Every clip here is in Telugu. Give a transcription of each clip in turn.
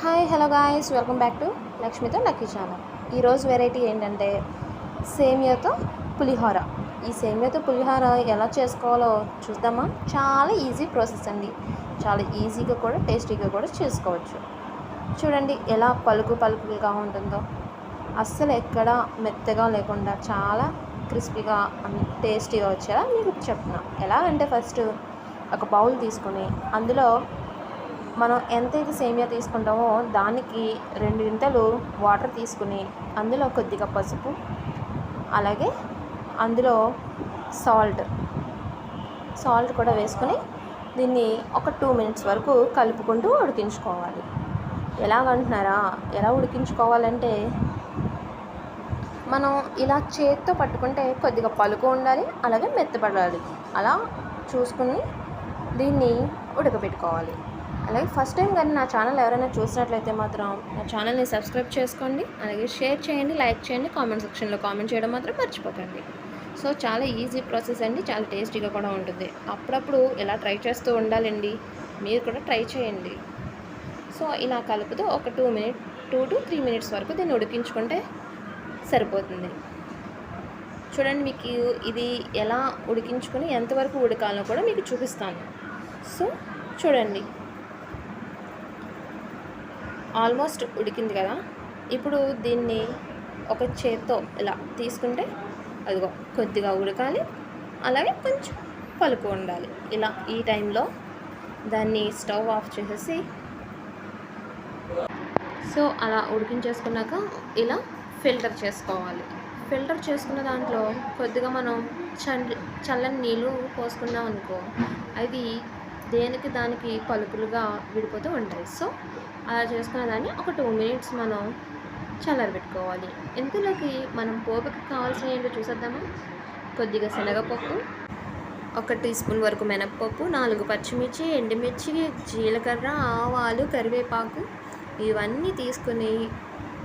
Hi hello guys welcome back to లక్ష్మితో lucky channel ఈరోజు వెరైటీ ఏంటంటే సేమియాతో పులిహోర. ఈ సేమియాతో పులిహోర ఎలా చేసుకోవాలో చూద్దామా? చాలా ఈజీ ప్రాసెస్ అండి. చాలా ఈజీగా కూడా టేస్టీగా కూడా చేసుకోవచ్చు. చూడండి ఎలా పలుకు పలుకులుగా ఉంటుందో. అస్సలు ఎక్కడ మెత్తగా లేకుండా చాలా క్రిస్పీగా టేస్టీగా వచ్చేలా మీకు చెప్తున్నా. ఎలా అంటే ఫస్ట్ ఒక బౌల్ తీసుకొని అందులో మనం ఎంతైతే సేమియా తీసుకుంటామో దానికి రెండు గింతలు వాటర్ తీసుకుని అందులో కొద్దిగా పసుపు అలాగే అందులో సాల్ట్. సాల్ట్ కూడా వేసుకొని దీన్ని ఒక టూ మినిట్స్ వరకు కలుపుకుంటూ ఉడికించుకోవాలి. ఎలాగంటున్నారా? ఎలా ఉడికించుకోవాలంటే మనం ఇలా చేత్తో పట్టుకుంటే కొద్దిగా పలుకు ఉండాలి అలాగే మెత్తపడాలి అలా చూసుకుని దీన్ని ఉడకబెట్టుకోవాలి. అలాగే ఫస్ట్ టైం కానీ నా ఛానల్ ఎవరైనా చూసినట్లయితే మాత్రం నా ఛానల్ని సబ్స్క్రైబ్ చేసుకోండి. అలాగే షేర్ చేయండి లైక్ చేయండి కామెంట్ సెక్షన్లో కామెంట్ చేయడం మాత్రం మర్చిపోకండి. సో చాలా ఈజీ ప్రాసెస్ అండి. చాలా టేస్టీగా కూడా ఉంటుంది. అప్పుడప్పుడు ఇలా ట్రై చేస్తూ ఉండాలండి? మీరు కూడా ట్రై చేయండి. సో ఇలా కలుపుతూ ఒక two minute two to three minutes వరకు దీన్ని ఉడికించుకుంటే సరిపోతుంది. చూడండి మీకు ఇది ఎలా ఉడికించుకొని ఎంతవరకు ఉడకాలో కూడా మీకు చూపిస్తాను. సో చూడండి. ఆల్మోస్ట్ ఉడికింది కదా. ఇప్పుడు దీన్ని ఒక చేత్తో ఇలా తీసుకుంటే అదిగో కొద్దిగా ఉడకాలి. అలాగే కొంచెం పలుకు ఉండాలి. ఇలా ఈ టైంలో దాన్ని స్టవ్ ఆఫ్ చేసేసి సో అలా ఉడికించేసుకున్నాక ఇలా ఫిల్టర్ చేసుకోవాలి. ఫిల్టర్ చేసుకున్న దాంట్లో కొద్దిగా మనం చల్లని నీళ్ళు పోసుకున్నాం అనుకో అవి దేనికి దానికి పలుకులుగా విడిపోతూ ఉంటాయి. సో అలా చేసుకున్న దాన్ని ఒక టూ మినిట్స్ మనం చల్లరబెట్టుకోవాలి ఇందులోకి మనం పోపుకి కావాల్సిన ఏంటో చూసేద్దామా? కొద్దిగా శనగపప్పు ఒక టీ స్పూన్ వరకు మినప్పప్పు నాలుగు పచ్చిమిర్చి ఎండుమిర్చి జీలకర్ర ఆవాలు కరివేపాకు ఇవన్నీ తీసుకుని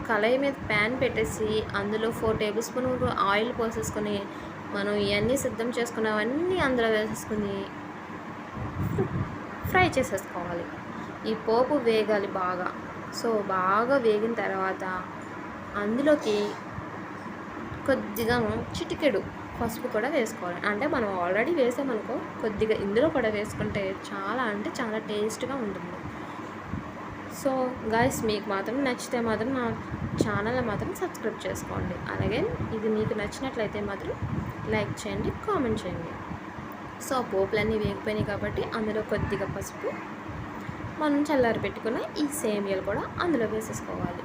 కళాయి మీద ప్యాన్ పెట్టేసి అందులో ఫోర్ టేబుల్ స్పూన్ ఆయిల్ పోసేసుకొని మనం ఇవన్నీ సిద్ధం చేసుకున్నవన్నీ అందులో వేసేసుకుని ఫ్రై చేసేసుకోవాలి. ఈ పోపు వేగాలి బాగా. సో బాగా వేగిన తర్వాత అందులోకి కొద్దిగా చిటికెడు పసుపు కూడా వేసుకోవాలి. అంటే మనం ఆల్రెడీ వేసామనుకో కొద్దిగా ఇందులో కూడా వేసుకుంటే చాలా అంటే చాలా టేస్ట్గా ఉంటుంది. సో గాయస్ మీకు మాత్రం నచ్చితే మాత్రం నా ఛానల్ని మాత్రం సబ్స్క్రైబ్ చేసుకోండి. అలాగే ఇది మీకు నచ్చినట్లయితే మాత్రం లైక్ చేయండి కామెంట్ చేయండి. సో పోపులన్నీ వేగిపోయినాయి కాబట్టి అందులో కొద్దిగా పసుపు మనం చల్లారి పెట్టుకున్న ఈ సేమియాలు కూడా అందులో వేసేసుకోవాలి.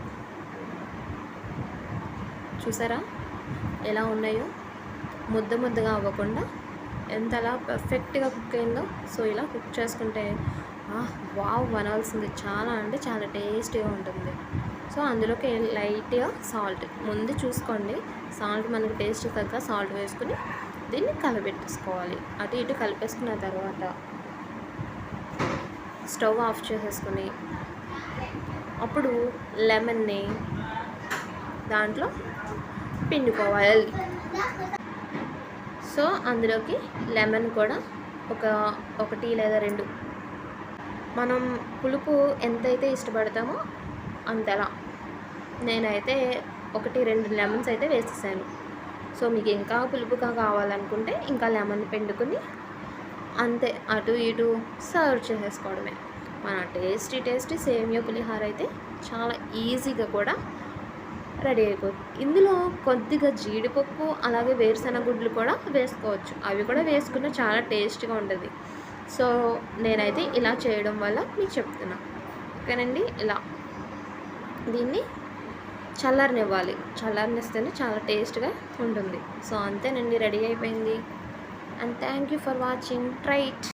చూసారా? ఎలా ఉన్నాయో? ముద్ద ముద్దగా అవ్వకుండా ఎంతలా పర్ఫెక్ట్గా కుక్ అయిందో? సో ఇలా కుక్ చేసుకుంటే వావ్ వనాల్సింది చాలా అంటే చాలా టేస్టీగా ఉంటుంది. సో అందులోకి లైట్గా సాల్ట్. ముందు చూసుకోండి. సాల్ట్ మనకు టేస్ట్ తగ్గ సాల్ట్ వేసుకుని దీన్ని కలబెట్టేసుకోవాలి అటు ఇటు కలిపేసుకున్న తర్వాత స్టవ్ ఆఫ్ చేసేసుకుని అప్పుడు లెమన్ని దాంట్లో పిండుకోవాలి. సో అందులోకి లెమన్ కూడా ఒక ఒకటి లేదా రెండు. మనం పులుపు ఎంతైతే ఇష్టపడతామో అంతలా. నేనైతే ఒకటి రెండు లెమన్స్ అయితే వేసేసాను. సో మీకు ఇంకా పులుపుగా కావాలనుకుంటే ఇంకా లెమన్ పిండుకుని అంతే అటు ఇటు సర్వ్ చేసేసుకోవడమే. మన టేస్టీ టేస్టీ సేమియా పులిహార అయితే చాలా ఈజీగా కూడా రెడీ అయిపోతుంది. ఇందులో కొద్దిగా జీడిపప్పు అలాగే వేరుశెనగ గుడ్లు కూడా వేసుకోవచ్చు. అవి కూడా వేసుకున్న చాలా టేస్ట్గా ఉంటుంది. సో నేనైతే ఇలా చేయడం వల్ల మీకు చెప్తున్నా. ఓకేనండి? ఇలా. దీన్ని చల్లారనివ్వాలి. చల్లారనిస్తేనే చాలా టేస్ట్గా ఉంటుంది. సో అంతేనండి. రెడీ అయిపోయింది. And thank you for watching. Trait